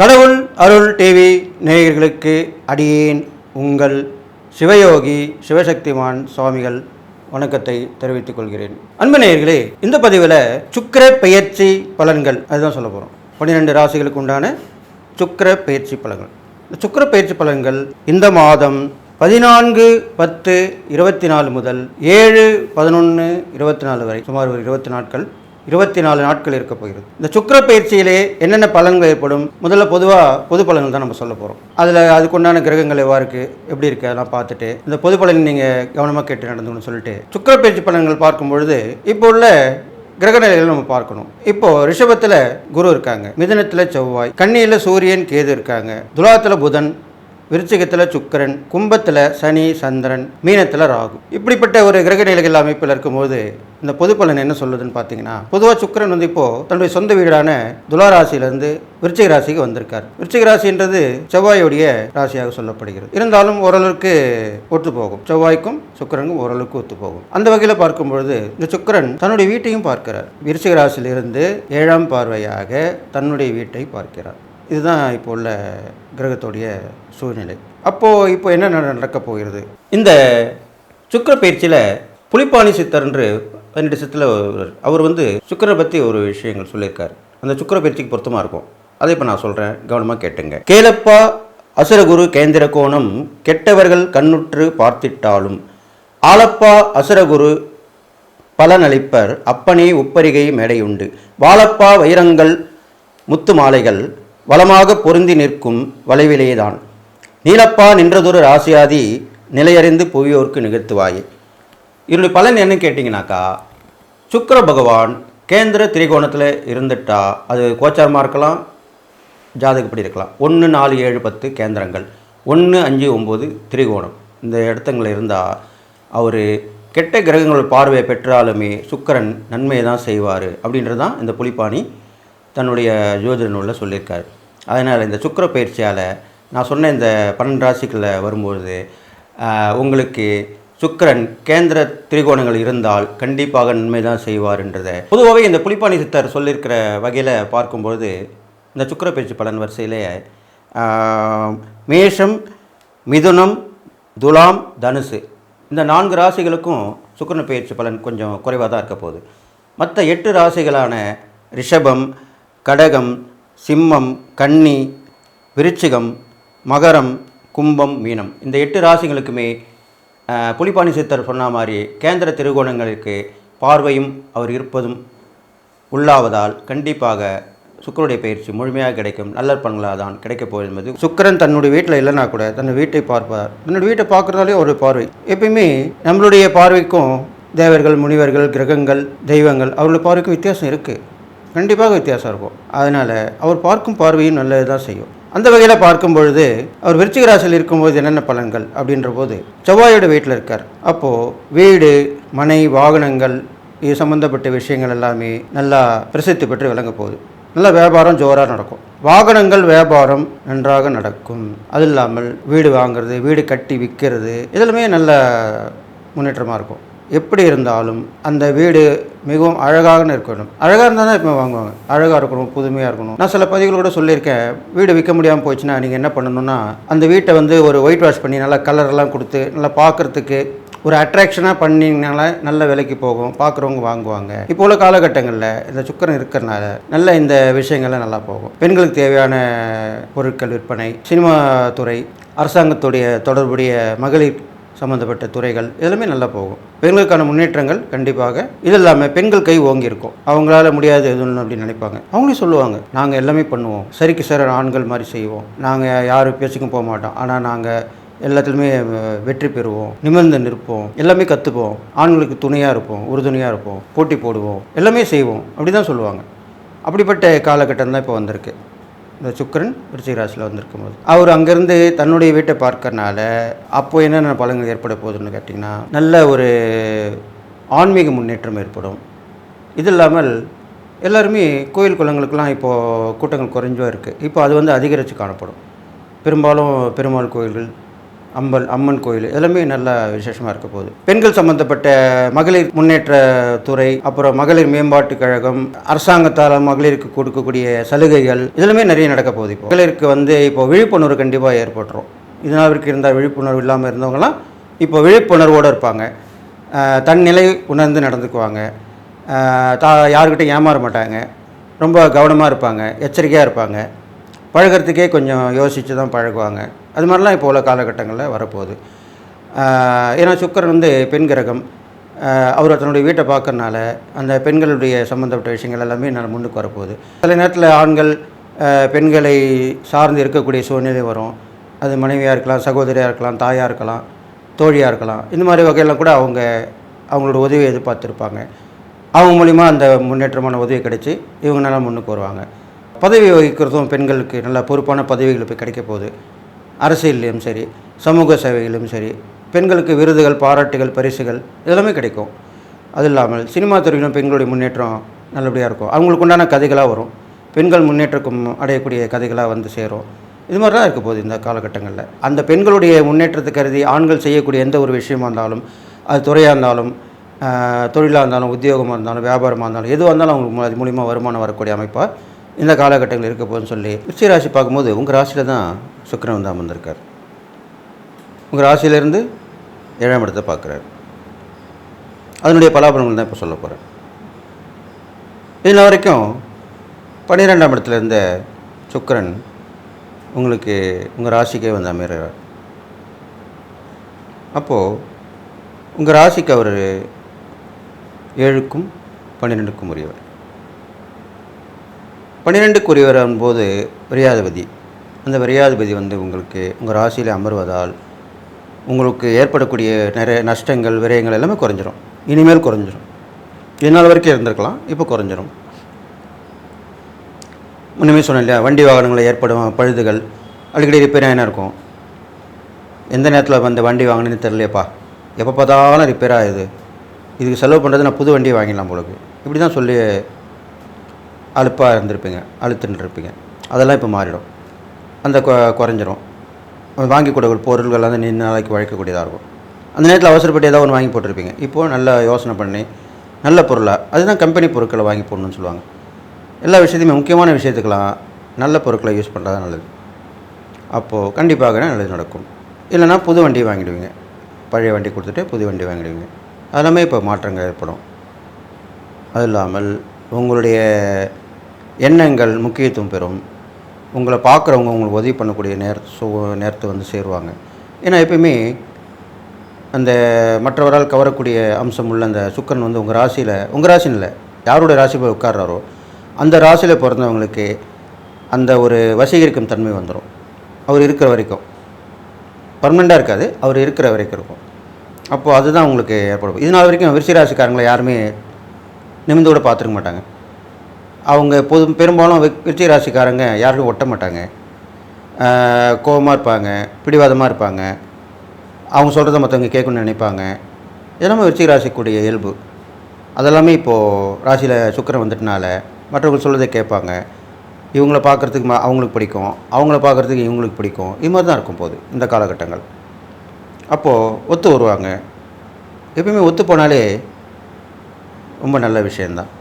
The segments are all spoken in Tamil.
கடவுள் அருள் டிவி நேயர்களுக்கு அடியேன் உங்கள் சிவயோகி சிவசக்திமான் சுவாமிகள் வணக்கத்தை தெரிவித்துக் கொள்கிறேன். அன்பு நேயர்களே இந்த பதிவில் சுக்கர பெயர்ச்சி பலன்கள் அதுதான் சொல்ல போகிறோம் பன்னிரெண்டு ராசிகளுக்கு உண்டான சுக்கர பயிற்சி பலன்கள். இந்த சுக்கர பெயர்ச்சி பலன்கள் இந்த மாதம் பதினான்கு பத்து இருபத்தி நாலு முதல் ஏழு பதினொன்று இருபத்தி நாலு வரை சுமார் ஒரு இருபத்தி நாட்கள் இருபத்தி நாலு நாட்கள் இருக்க போகிறது. இந்த சுக்கர பயிற்சியிலே என்னென்ன பலன்கள் ஏற்படும்? முதல்ல பொதுவாக பொது பலன்கள் தான் நம்ம சொல்ல போகிறோம் அதில் அதுக்குண்டான கிரகங்கள் எவ்வாறு இருக்குது எப்படி இருக்குது அதெல்லாம் பார்த்துட்டு இந்த பொது பலன் நீங்கள் கவனமாக கேட்டு நடந்துக்கணும்னு சொல்லிட்டு சுக்கிர பயிற்சி பலன்கள் பார்க்கும் பொழுது இப்போ உள்ள கிரகநிலைகள் நம்ம பார்க்கணும். இப்போ ரிஷபத்தில் குரு இருக்காங்க. மிதனத்தில் செவ்வாய். கண்ணியில் சூரியன் கேது இருக்காங்க. துலாத்தில் புதன் விருச்சிகத்தில் சுக்கிரன் கும்பத்தில் சனி சந்திரன் மீனத்தில் ராகு. இப்படிப்பட்ட ஒரு கிரக நிலைகள் அமைப்பில் இருக்கும்போது இந்த பொது பலன் என்ன சொல்லுதுன்னு பார்த்தீங்கன்னா பொதுவாக சுக்கரன் வந்து இப்போ தன்னுடைய சொந்த வீடான துளாராசியிலேருந்து விருச்சிக ராசிக்கு வந்திருக்கார். விருச்சிக ராசின்றது செவ்வாயுடைய ராசியாக சொல்லப்படுகிறது. இருந்தாலும் ஓரளவுக்கு ஒத்து போகும். செவ்வாய்க்கும் சுக்கரனுக்கும் ஓரளவுக்கு ஒத்து போகும். அந்த வகையில் பார்க்கும் பொழுது இந்த சுக்கிரன் தன்னுடைய வீட்டையும் பார்க்கிறார். விருச்சிக ராசியிலிருந்து ஏழாம் பார்வையாக தன்னுடைய வீட்டை பார்க்கிறார். இதுதான் இப்போ உள்ள கிரகத்துடைய சூழ்நிலை. அப்போது இப்போ என்ன நடக்கப் போகிறது? இந்த சுக்கிர பயிற்சியில் புலிப்பாணி சித்தர் என்று பன்னெண்டு சித்தில் அவர் வந்து சுக்கரை பற்றி ஒரு விஷயங்கள் சொல்லியிருக்கார். அந்த சுக்கிர பயிற்சிக்கு பொருத்தமாக இருக்கும். அதை இப்போ நான் சொல்கிறேன் கவனமாக கேட்டுங்க. கேளப்பா அசுரகுரு கேந்திர கோணம் கெட்டவர்கள் கண்ணுற்று பார்த்திட்டாலும் ஆலப்பா அசுரகுரு பலனளிப்பர். அப்பனே உப்பரிகை மேடையுண்டு. வாழப்பா வைரங்கள் முத்து மாலைகள் வளமாக பொருந்தி நிற்கும் வளைவிலேதான். நீலப்பா நின்றதொரு ராசியாதி நிலையறிந்து புவியோர்க்கு நிகழ்த்துவாயே. இதனுடைய பலன் என்னன்னு கேட்டிங்கனாக்கா சுக்கர பகவான் கேந்திர திரிகோணத்தில் இருந்துட்டா அது கோச்சாரமாக இருக்கலாம் ஜாதகப்படி இருக்கலாம். ஒன்று நாலு ஏழு பத்து கேந்திரங்கள். ஒன்று அஞ்சு ஒம்பது திரிகோணம். இந்த இடத்துங்களில் இருந்தால் அவர் கெட்ட கிரகங்கள் பார்வையை பெற்றாலுமே சுக்கிரன் நன்மையை தான் செய்வார் அப்படின்றது தான் இந்த புலிப்பாணி தன்னுடைய ஜோதிட நூலில் சொல்லியிருக்காரு. அதனால் இந்த சுக்கர பயிற்சியால் நான் சொன்ன இந்த பன்னெண்டு ராசிகளில் வரும்போது உங்களுக்கு சுக்கரன் கேந்திர திரிகோணங்கள் இருந்தால் கண்டிப்பாக நன்மை தான் செய்வார்ன்றதை. பொதுவாகவே இந்த புலிப்பாணி சித்தர் சொல்லியிருக்கிற வகையில் பார்க்கும்பொழுது இந்த சுக்கர பயிற்சி பலன் வரிசையிலே மேஷம் மிதுனம் துலாம் தனுசு. இந்த நான்கு ராசிகளுக்கும் சுக்கரன் பயிற்சி பலன் கொஞ்சம் குறைவாக தான் இருக்க போகுது. மற்ற எட்டு ராசிகளான ரிஷபம் கடகம் சிம்மம் கன்னி விருச்சிகம் மகரம் கும்பம் மீனம். இந்த எட்டு ராசிகளுக்குமே புலிபாணி புலிப்பாணி சித்தர் சொன்ன மாதிரி கேந்திர திருகோணங்களுக்கு பார்வையும் அவர் இருப்பதும் உள்ளாவதால் கண்டிப்பாக சுக்கருடைய பயிற்சி முழுமையாக கிடைக்கும். நல்ல பண்களாக தான் கிடைக்கப் போகுது என்பது. சுக்கிரன் தன்னுடைய வீட்டில் இல்லைனா கூட தன் வீட்டை பார்ப்பார். தன்னுடைய வீட்டை பார்க்குறதாலே ஒரு பார்வை. எப்பயுமே நம்மளுடைய பார்வைக்கும் தேவர்கள் முனிவர்கள் கிரகங்கள் தெய்வங்கள் அவர்களுடைய பார்வைக்கும் வித்தியாசம் இருக்குது கண்டிப்பாக வித்தியாசம் இருக்கும். அதனால் அவர் பார்க்கும் பார்வையும் நல்லது தான் செய்யும். அந்த வகையில் பார்க்கும் பொழுது அவர் விருச்சிக ராசியில் இருக்கும்போது என்னென்ன பலன்கள் அப்படின்ற போது செவ்வாயோட வீட்டில் இருக்கார். அப்போது வீடு மனை வாகனங்கள் இது சம்மந்தப்பட்ட விஷயங்கள் எல்லாமே நல்லா பிரசித்தி பெற்று விளங்க போகுது. நல்ல வியாபாரம் ஜோராக நடக்கும். வாகனங்கள் வியாபாரம் நன்றாக நடக்கும். அது இல்லாமல் வீடு வாங்குறது வீடு கட்டி விற்கிறது இதெல்லாமே நல்ல முன்னேற்றமாக இருக்கும். எப்படி இருந்தாலும் அந்த வீடு மிகவும் அழகாக இருக்கணும் அழகாக இருந்தால் தான் இப்போ வாங்குவாங்க. அழகாக இருக்கணும் புதுமையாக இருக்கணும். நான் சில பதிவுகள் கூட சொல்லியிருக்கேன். வீடு விற்க முடியாமல் போச்சுன்னா நீங்கள் என்ன பண்ணணும்னா அந்த வீட்டை வந்து ஒரு ஒயிட் வாஷ் பண்ணி நல்லா கலர்லாம் கொடுத்து நல்லா பார்க்குறதுக்கு ஒரு அட்ராக்ஷனாக பண்ணிங்கனால நல்ல விலைக்கு போகும். பார்க்குறவங்க வாங்குவாங்க. இப்போ உள்ள காலகட்டங்களில் இந்த சுக்கரம் இருக்கிறனால நல்ல இந்த விஷயங்கள்லாம் நல்லா போகும். பெண்களுக்கு தேவையான பொருட்கள் விற்பனை சினிமா துறை அரசாங்கத்துடைய தொடர்புடைய மகளிர் சம்மந்தப்பட்ட துறைகள் எல்லாமே நல்லா போகும். பெண்களுக்கான முன்னேற்றங்கள் கண்டிப்பாக இது இல்லாமல் பெண்கள் கை ஓங்கியிருக்கும். அவங்களால முடியாது எதுவும் அப்படின்னு நினைப்பாங்க. அவங்களே சொல்லுவாங்க நாங்கள் எல்லாமே பண்ணுவோம். சரிக்கு சார் ஆண்கள் மாதிரி செய்வோம். நாங்கள் யாரும் பேச்சுக்கும் போக மாட்டோம். ஆனால் நாங்கள் எல்லாத்துலேயுமே வெற்றி பெறுவோம். நிமிர்ந்து நிற்போம். எல்லாமே கற்றுப்போம் ஆண்களுக்கு துணையாக இருப்போம். உறுதுணையாக இருப்போம். போட்டி போடுவோம். எல்லாமே செய்வோம். அப்படி தான் சொல்லுவாங்க. அப்படிப்பட்ட காலகட்டம் தான் இப்போ வந்திருக்கு. இந்த சுக்கிரன் விருச்சிகராசியில் வந்திருக்கும் போது அவர் அங்கேருந்து தன்னுடைய வீட்டை பார்க்கறனால அப்போது என்னென்ன பலன்கள் ஏற்பட போகுதுன்னு கேட்டிங்கன்னா நல்ல ஒரு ஆன்மீக முன்னேற்றம் ஏற்படும். இது இல்லாமல் எல்லாருமே கோயில் குளங்களுக்கெல்லாம் இப்போது கூட்டங்கள் குறைஞ்சோ இருக்குது இப்போ அது வந்து அதிகரித்து காணப்படும். பெரும்பாலும் பெருமாள் கோயில்கள் அம்பல் அம்மன் கோயில். எல்லாமே நல்ல விசேஷமாக இருக்க போகுது. பெண்கள் சம்பந்தப்பட்ட மகளிர் முன்னேற்ற துறை அப்புறம் மகளிர் மேம்பாட்டு கழகம் அரசாங்கத்தால் மகளிருக்கு கொடுக்கக்கூடிய சலுகைகள் இதெல்லாமே நிறைய நடக்க போகுது இப்போ. மகளிருக்கு வந்து இப்போ விழிப்புணர்வு கண்டிப்பாக ஏற்பட்டுரும் இதனால் வரைக்கும் இருந்தால் விழிப்புணர்வு இல்லாமல் இருந்தவங்களாம் இப்போ விழிப்புணர்வோடு இருப்பாங்க. தன்னிலை உணர்ந்து நடந்துக்குவாங்க. தா யாருக்கிட்டையும் ஏமாற மாட்டாங்க. ரொம்ப கவனமாக இருப்பாங்க. எச்சரிக்கையாக இருப்பாங்க. பழகுறதுக்கே கொஞ்சம் யோசித்து தான் பழகுவாங்க. அது மாதிரிலாம் இப்போ உள்ள காலகட்டங்களில் வரப்போகுது. ஏன்னா சுக்கரன் வந்து பெண் கிரகம். அவர் தன்னுடைய வீட்டை பார்க்கறனால அந்த பெண்களுடைய சம்மந்தப்பட்ட விஷயங்கள் எல்லாமே நான் முன்னுக்கு வரப்போகுது. சில நேரத்தில் ஆண்கள் பெண்களை சார்ந்து இருக்கக்கூடிய சூழ்நிலை வரும். அது மனைவியாக இருக்கலாம் சகோதரியாக இருக்கலாம் தாயாக இருக்கலாம் தோழியாக இருக்கலாம். இந்த மாதிரி வகையெல்லாம் கூட அவங்க அவங்களோட உதவியை எதிர்பார்த்துருப்பாங்க. அவங்க மூலிமா அந்த முன்னேற்றமான உதவி கிடைச்சி இவங்க நல்லா முன்னுக்கு வருவாங்க. பதவி வகிக்கிறதும் பெண்களுக்கு நல்ல பொறுப்பான பதவிகள் இப்போ கிடைக்க போகுது. அரசியல்லையும் சரி சமூக சேவைகளிலும் சரி பெண்களுக்கு விருதுகள் பாராட்டுகள் பரிசுகள் இதெல்லாமே கிடைக்கும். அது இல்லாமல் சினிமா துறையிலும் பெண்களுடைய முன்னேற்றம் நல்லபடியாக இருக்கும். அவங்களுக்கு உண்டான கதைகளாக வரும். பெண்கள் முன்னேற்றக்கும் அடையக்கூடிய கதைகளாக வந்து சேரும். இது மாதிரி தான் இருக்க போகுது இந்த காலகட்டங்களில். அந்த பெண்களுடைய முன்னேற்றத்தை கருதி ஆண்கள் செய்யக்கூடிய எந்த ஒரு விஷயமா இருந்தாலும் அது துறையாக இருந்தாலும் தொழிலாக இருந்தாலும் உத்தியோகமாக இருந்தாலும் வியாபாரமாக இருந்தாலும் எதுவாக இருந்தாலும் அவங்களுக்கு அது மூலிமா வருமானம் வரக்கூடிய அமைப்பாக இந்த காலகட்டங்கள் இருக்க போகுதுன்னு சொல்லி விஷய ராசி பார்க்கும்போது உங்கள் ராசியில் தான் சுக்கரன் வந்து அமர்ந்திருக்கார். உங்கள் ராசியிலேருந்து ஏழாம் இடத்தை பார்க்குறாரு. அதனுடைய பலாபலங்கள் தான் இப்போ சொல்ல போகிறேன் இன்ன வரைக்கும் பன்னிரெண்டாம் இடத்துல இருந்த சுக்கரன் உங்களுக்கு உங்கள் ராசிக்கே வந்து அமைகிறார் அப்போது உங்கள் ராசிக்கு அவர் ஏழுக்கும் பன்னிரெண்டுக்கும் உரியவர். பன்னிரெண்டுக்குரியவர் போது விரியாதிபதி. அந்த விரியாதிபதி வந்து உங்களுக்கு உங்கள் ராசியில் அமர்வதால் உங்களுக்கு ஏற்படக்கூடிய நிறைய நஷ்டங்கள் விரயங்கள் எல்லாமே குறைஞ்சிரும். இனிமேல் குறைஞ்சிரும். இதனால் வரைக்கும் இருந்திருக்கலாம் இப்போ குறைஞ்சிரும். முன்னமே சொன்னேன் இல்லையா வண்டி வாகனங்களில் ஏற்படும் பழுதுகள் அடிக்கடி ரிப்பேர் ஆகினா இருக்கும். எந்த நேரத்தில் வந்து வண்டி வாங்கினேன்னு தெரியலையப்பா. எப்போ பார்த்தாலும் ரிப்பேர் ஆகுது. இதுக்கு செலவு பண்ணுறது நான் புது வண்டி வாங்கிடலாம் உங்களுக்கு இப்படி தான் சொல்லி அலுப்பாக இருந்திருப்பீங்க அழுத்துன்னு இருப்பீங்க அதெல்லாம் இப்போ மாறிடும். அந்த கொ- குறைஞ்சிரும். வாங்கி கொடுக்க பொருள்கள் வந்து நீண்ட நாளைக்கு வழக்கக்கூடியதாக இருக்கும். அந்த நேரத்தில் அவசரப்பட்டு ஏதாவது ஒன்று வாங்கி போட்டிருப்பீங்க. இப்போது நல்லா யோசனை பண்ணி நல்ல பொருளாக அதுதான் கம்பெனி பொருட்களை வாங்கி போடணும்னு சொல்லுவாங்க. எல்லா விஷயத்தையுமே முக்கியமான விஷயத்துக்கெல்லாம் நல்ல பொருட்களை யூஸ் பண்ணுறது நல்லது. அப்போது கண்டிப்பாக நல்லது நடக்கும். இல்லைன்னா புது வண்டி வாங்கிடுவீங்க. பழைய வண்டி கொடுத்துட்டு புது வண்டி வாங்கிடுவீங்க. அதெல்லாமே இப்போ மாற்றங்கள் ஏற்படும். அது இல்லாமல் உங்களுடைய எண்ணங்கள் முக்கியத்துவம் பெறும். உங்களை பார்க்குறவங்க உங்களுக்கு உதவி பண்ணக்கூடிய நேர சூ நேரத்தை வந்து சேருவாங்க. ஏன்னா எப்பயுமே அந்த மற்றவரால் கவரக்கூடிய அம்சம் உள்ள அந்த சுக்கரன் வந்து உங்கள் ராசியில் உங்கள் ராசின்னு இல்லை யாருடைய ராசி போய் உட்கார்றாரோ அந்த ராசியில் பிறந்தவங்களுக்கு அந்த ஒரு வசீகரிக்கும் தன்மை வந்துடும் அவர் இருக்கிற வரைக்கும். பர்மனெண்ட்டாக இருக்காது அவர் இருக்கிற வரைக்கும் இருக்கும். அப்போது அதுதான் உங்களுக்கு ஏற்படும். இதனால் வரைக்கும் விருச்சிராசிக்காரங்களை யாருமே நிமிந்து கூட பார்த்துருக்க மாட்டாங்க. அவங்க பொது பெரும்பாலும் வி- விருச்சிக ராசிக்காரங்க யாரும் ஒட்ட மாட்டாங்க. கோபமாக இருப்பாங்க பிடிவாதமாக இருப்பாங்க. அவங்க சொல்கிறத மற்றவங்க கேட்கணும்னு நினைப்பாங்க. இதெல்லாமே விருச்சிக ராசிக்குடைய இயல்பு. அதெல்லாமே இப்போது ராசியில் சுக்கரம் வந்துட்டனால மற்றவங்க சொல்கிறத கேட்பாங்க. இவங்கள பார்க்குறதுக்கு அவங்களுக்கு பிடிக்கும். அவங்கள பார்க்குறதுக்கு இவங்களுக்கு பிடிக்கும். இது மாதிரி தான் இருக்கும் போது இந்த காலகட்டங்கள். அப்போது ஒத்து வருவாங்க. எப்பயுமே ஒத்து போனாலே ரொம்ப நல்ல விஷயந்தான்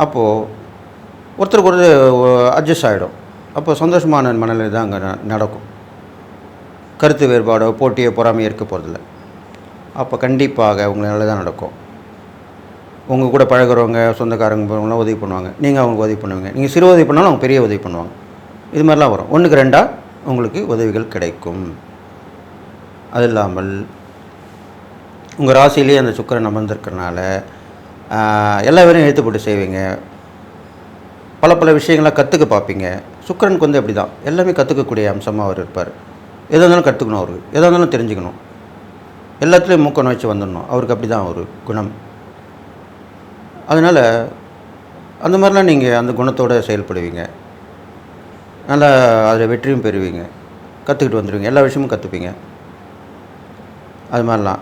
அப்போது ஒருத்தருக்கு ஒரு அட்ஜஸ்ட் ஆகிடும் அப்போ சந்தோஷமான மனநிலை தான் அங்கே ந- நடக்கும். கருத்து வேறுபாடோ போட்டியோ பொறாமையோ இருக்க போகிறதில்ல அப்போ கண்டிப்பாக உங்களால் தான் நடக்கும். உங்கள் கூட பழகுறவங்க சொந்தக்காரங்க போகிறவங்களாம் உதவி பண்ணுவாங்க. நீங்கள் அவங்களுக்கு உதவி பண்ணுவீங்க. நீங்கள் சிறு உதவி பண்ணாலும் அவங்க பெரிய உதவி பண்ணுவாங்க. இது மாதிரிலாம் வரும். ஒன்றுக்கு ரெண்டாக உங்களுக்கு உதவிகள் கிடைக்கும். அது இல்லாமல் உங்கள் ராசியிலேயே அந்த சுக்கரன் அமர்ந்திருக்கிறனால எல்லா வேலையும் எழுத்து போட்டு செய்வீங்க. பல பல விஷயங்களை கற்றுக்க பார்ப்பீங்க. சுக்கரனுக்கு வந்து அப்படி தான் எல்லாமே கற்றுக்கக்கூடிய அம்சமாக அவர் இருப்பார். எதாக இருந்தாலும் கற்றுக்கணும் அவருக்கு எதாக இருந்தாலும் தெரிஞ்சுக்கணும். எல்லாத்துலேயும் மூக்கணும் வச்சு வந்துடணும். அவருக்கு அப்படி தான் ஒரு குணம். அதனால் அந்த மாதிரிலாம் நீங்கள் அந்த குணத்தோடு செயல்படுவீங்க. நல்லா அதில் வெற்றியும் பெறுவீங்க. கற்றுக்கிட்டு வந்துடுவீங்க எல்லா விஷயமும் கற்றுப்பீங்க அது மாதிரிலாம்.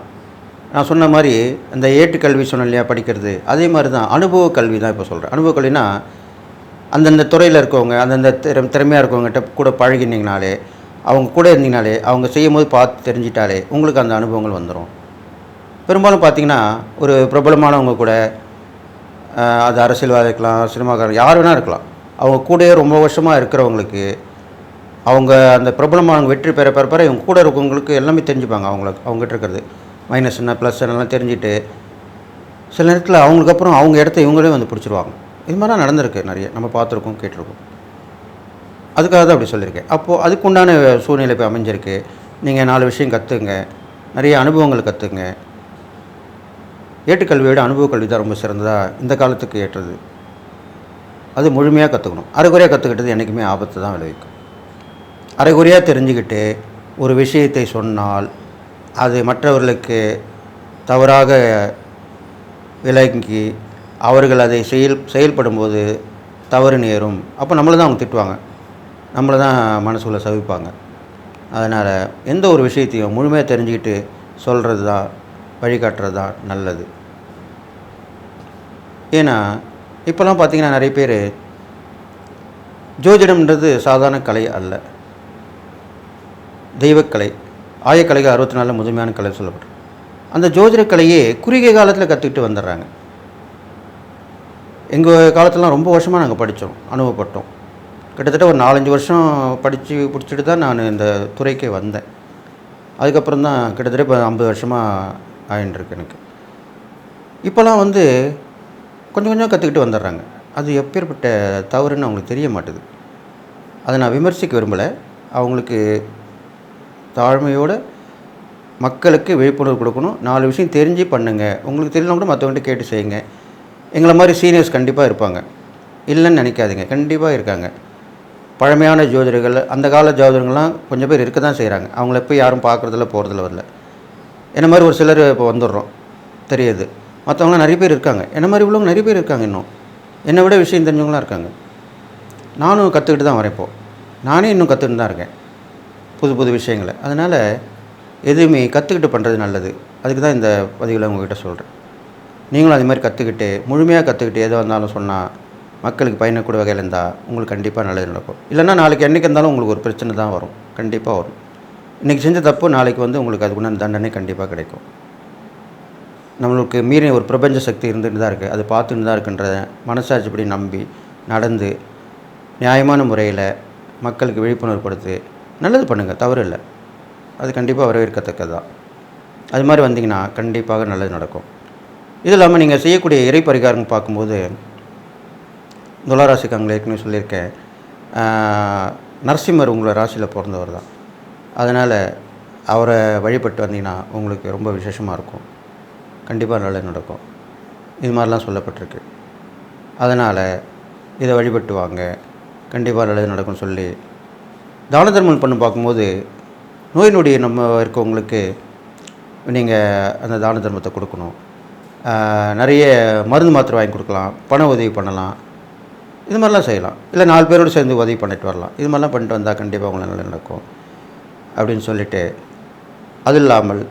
நான் சொன்ன மாதிரி அந்த ஏட்டுக்கல்வி சொன்னேன் இல்லையா படிக்கிறது. அதே மாதிரி தான் அனுபவ கல்வி தான் இப்போ சொல்கிறேன் அனுபவ கல்வினா அந்தந்த துறையில் இருக்கவங்க அந்தந்த திற திறமையாக இருக்கவங்ககிட்ட கூட பழகினீங்கனாலே அவங்க கூட இருந்தீங்கனாலே அவங்க செய்யும் போது பார்த்து தெரிஞ்சிட்டாலே உங்களுக்கு அந்த அனுபவங்கள் வந்துடும் பெரும்பாலும் பார்த்தீங்கன்னா ஒரு பிரபலமானவங்க கூட அது அரசியல்வாதி இருக்கலாம் சினிமாக்காரர் யார் வேணால் இருக்கலாம். அவங்க கூடயே ரொம்ப வருஷமாக இருக்கிறவங்களுக்கு அவங்க அந்த பிரபலமானவங்க வெற்றி பெற பெற பெற இவங்க கூட இருக்கவங்களுக்கு எல்லாமே தெரிஞ்சுப்பாங்க அவங்களுக்கு அவங்ககிட்ட இருக்கிறது. மைனஸ் என்ன ப்ளஸ் என்னெல்லாம் தெரிஞ்சுட்டு சில நேரத்தில் அவங்களுக்கு அப்புறம் அவங்க இடத்த இவங்களே வந்து பிடிச்சிருவாங்க. இது மாதிரிலாம் நடந்திருக்கு நிறைய நம்ம பார்த்துருக்கோம் கேட்டிருக்கோம். அதுக்காக தான் அப்படி சொல்லியிருக்கேன். அப்போது அதுக்குண்டான சூழ்நிலை இப்போ அமைஞ்சிருக்கு. நீங்கள் நாலு விஷயம் கற்றுங்க நிறைய அனுபவங்கள் கற்றுங்க ஏட்டுக்கல்வியோட அனுபவ கல்வி தான் ரொம்ப சிறந்ததாக இந்த காலத்துக்கு ஏற்றது. அது முழுமையாக கற்றுக்கணும் அரைகுறையாக கற்றுக்கிட்டது என்றைக்குமே ஆபத்து தான் விளைவிக்கும். அரைகுறையாக தெரிஞ்சுக்கிட்டு ஒரு விஷயத்தை சொன்னால் அது மற்றவர்களுக்கு தவறாக விளங்கி அவர்கள் அதை செயல் செயல்படும்போது தவறு நேரும். அப்போ நம்மளை தான் அவங்க திட்டுவாங்க. நம்மளை தான் மனசுக்குள்ளே சவிப்பாங்க. அதனால் எந்த ஒரு விஷயத்தையும் முழுமையாக தெரிஞ்சுக்கிட்டு சொல்கிறது தான் வழிகாட்டுறது தான் நல்லது. ஏன்னா இப்போல்லாம் பார்த்திங்கன்னா நிறைய பேர் ஜோதிடம்ன்றது சாதாரண கலை அல்ல. தெய்வக்கலை. ஆயக்கலைகள் அறுபத்தி நாலில் முதன்மையான கலை சொல்லப்படும் அந்த ஜோதிட கலையே குறுகிய காலத்தில் கற்றுக்கிட்டு வந்துடுறாங்க. எங்கள் காலத்துலலாம் ரொம்ப வருஷமாக நாங்கள் படித்தோம் அனுபவப்பட்டோம். கிட்டத்தட்ட ஒரு நாலஞ்சு வருஷம் படித்து பிடிச்சிட்டு தான் நான் இந்த துறைக்கே வந்தேன். அதுக்கப்புறம் தான் கிட்டத்தட்ட இப்போ ஐம்பது வருஷமாக ஆயின்ட்டுருக்கு எனக்கு. இப்போல்லாம் வந்து கொஞ்சம் கொஞ்சம் கற்றுக்கிட்டு வந்துடுறாங்க. அது எப்பேற்பட்ட தவறுன்னு அவங்களுக்கு தெரிய மாட்டுது. அதை நான் விமர்சிக்க விரும்பலை. அவங்களுக்கு தாழ்மையோட மக்களுக்கு விழிப்புணர்வு கொடுக்கணும். நாலு விஷயம் தெரிஞ்சு பண்ணுங்கள் உங்களுக்கு தெரியலனா கூட மற்றவங்கள்ட்ட கேட்டு செய்யுங்க. எங்களை மாதிரி சீனியர்ஸ் கண்டிப்பாக இருப்பாங்க. இல்லைன்னு நினைக்காதீங்க. கண்டிப்பாக இருக்காங்க. பழமையான ஜோதிடர்கள் அந்த கால ஜோதிடர்கள்லாம் கொஞ்சம் பேர் இருக்க தான் செய்கிறாங்க அவங்கள போய் யாரும் பார்க்குறதில்ல போகிறதில்ல வரல. என்ன மாதிரி ஒரு சிலர் இப்போ வந்துடுறோம். தெரியுது. மற்றவங்களாம் நிறைய பேர் இருக்காங்க. என்ன மாதிரி உள்ளவங்க நிறைய பேர் இருக்காங்க இன்னும். என்னை விட விஷயம் தெரிஞ்சவங்களாம் இருக்காங்க. நானும் கற்றுக்கிட்டு தான் வரேன் இப்போது நானே இன்னும் கற்றுக்கிட்டு தான் இருக்கேன். புது புது விஷயங்களை. அதனால் எதுவுமே கற்றுக்கிட்டு பண்ணுறது நல்லது. அதுக்கு தான் இந்த பதிவில் உங்ககிட்ட சொல்கிறேன் நீங்களும் அது மாதிரி கற்றுக்கிட்டு முழுமையாக கற்றுக்கிட்டு எது வந்தாலும் சொன்னால் மக்களுக்கு பயணக்கூட வகையில் இருந்தால் உங்களுக்கு கண்டிப்பாக நல்லது நடக்கும். இல்லைன்னா நாளைக்கு என்றைக்கு இருந்தாலும் உங்களுக்கு ஒரு பிரச்சனை தான் வரும். கண்டிப்பாக வரும். இன்றைக்கி செஞ்ச தப்பு நாளைக்கு வந்து உங்களுக்கு அதுக்குண்டான தண்டனை கண்டிப்பாக கிடைக்கும். நம்மளுக்கு மீறி ஒரு பிரபஞ்ச சக்தி இருந்துகிட்டு தான் இருக்குது அது பார்த்துட்டு தான் இருக்குன்றத மனசாட்சிப்படி நம்பி நடந்து நியாயமான முறையில் மக்களுக்கு விழிப்புணர்வு கொடுத்து நல்லது பண்ணுங்கள் தவறு இல்லை. அது கண்டிப்பாக வரவேற்கத்தக்கது தான். அது மாதிரி வந்தீங்கன்னா கண்டிப்பாக நல்லது நடக்கும். இது இல்லாமல் நீங்கள் செய்யக்கூடிய இறை பரிகாரம் பார்க்கும்போது துளாராசிக்காரங்களை ஏற்கனவே சொல்லியிருக்கேன். நரசிம்மர் உங்களை ராசியில் பிறந்தவர் தான். அதனால் அவரை வழிபட்டு வந்தீங்கன்னா உங்களுக்கு ரொம்ப விசேஷமாக இருக்கும். கண்டிப்பாக நல்லது நடக்கும். இது மாதிரிலாம் சொல்லப்பட்டிருக்கு. அதனால் இதை வழிபட்டு வாங்க. கண்டிப்பாக நல்லது நடக்கும்னு சொல்லி தான தர்மம் பண்ணி பார்க்கும்போது நோய் நொடி நம்ம இருக்கவங்களுக்கு நீங்கள் அந்த தான தர்மத்தை கொடுக்கணும். நிறைய மருந்து மாத்திரை வாங்கி கொடுக்கலாம் பண உதவி பண்ணலாம். இது மாதிரிலாம் செய்யலாம். இல்லை நாலு பேரோடு சேர்ந்து உதவி பண்ணிட்டு வரலாம். இது மாதிரிலாம் பண்ணிட்டு வந்தால் கண்டிப்பாக உங்களுக்கு நல்லா நடக்கும். அப்படின்னு சொல்லிட்டு அது இல்லாமல்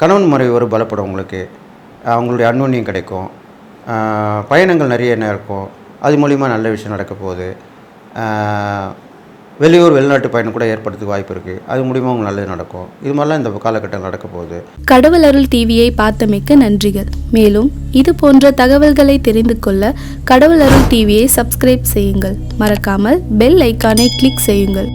கணவன் முறை ஒரு பலப்படும் உங்களுக்கு. அவங்களுடைய அன்னுண்ணியம் கிடைக்கும். பயணங்கள் நிறைய என்ன இருக்கும். அது மூலிமா நல்ல விஷயம் நடக்க போகுது. வெளியூர் வெளிநாட்டு பயணம் கூட ஏற்படுறதுக்கு வாய்ப்பு இருக்குது அது மூலிமா உங்களுக்கு நல்லது நடக்கும். இது மாதிரிலாம் இந்த காலகட்டம் நடக்க போகுது. கடவுள் அருள் டிவியை பார்த்தமைக்க நன்றிகள். மேலும் இது போன்ற தகவல்களை தெரிந்து கொள்ள கடவுள் அருள் டிவியை சப்ஸ்கிரைப் செய்யுங்கள். மறக்காமல் பெல் ஐக்கானை கிளிக் செய்யுங்கள்.